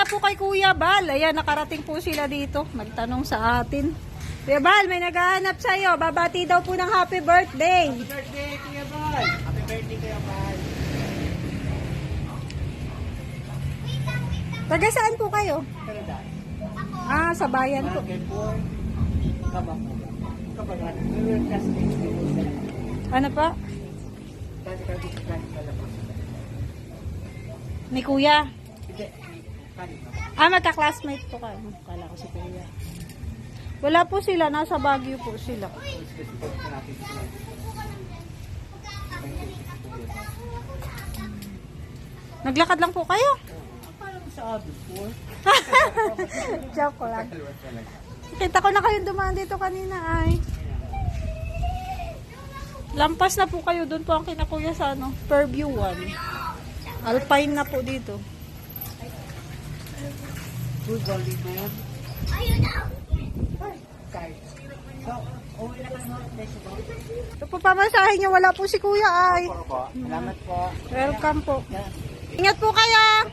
na po kay Kuya Bal. Ayan, nakarating po sila dito. Magtanong sa atin. Kuya Bal, may naghahanap sa'yo. Babati daw po ng happy birthday. birthday, Kuya Bal! Happy birthday, Kuya Bal! Taga saan po kayo? Canada. Ah, sa bayan po. Ano pa? Ni Kuya. Ah, magka-classmate po kayo. Kala ko si Kuya. Wala po sila. Nasa Baguio po sila. Naglakad lang po kayo. Parang sa audit po. Lang. Kita ko na kayo dumaan dito kanina ay. Lampas na po kayo. Doon po ang kinakuya sa ano, Purview 1. Alpine na po dito. Good golden man. Ayun na! Sorry. So, uwi na lang go. Ito po pamasahe niya. Wala po si kuya ay. Salamat po. Welcome po. Ingat po kayo.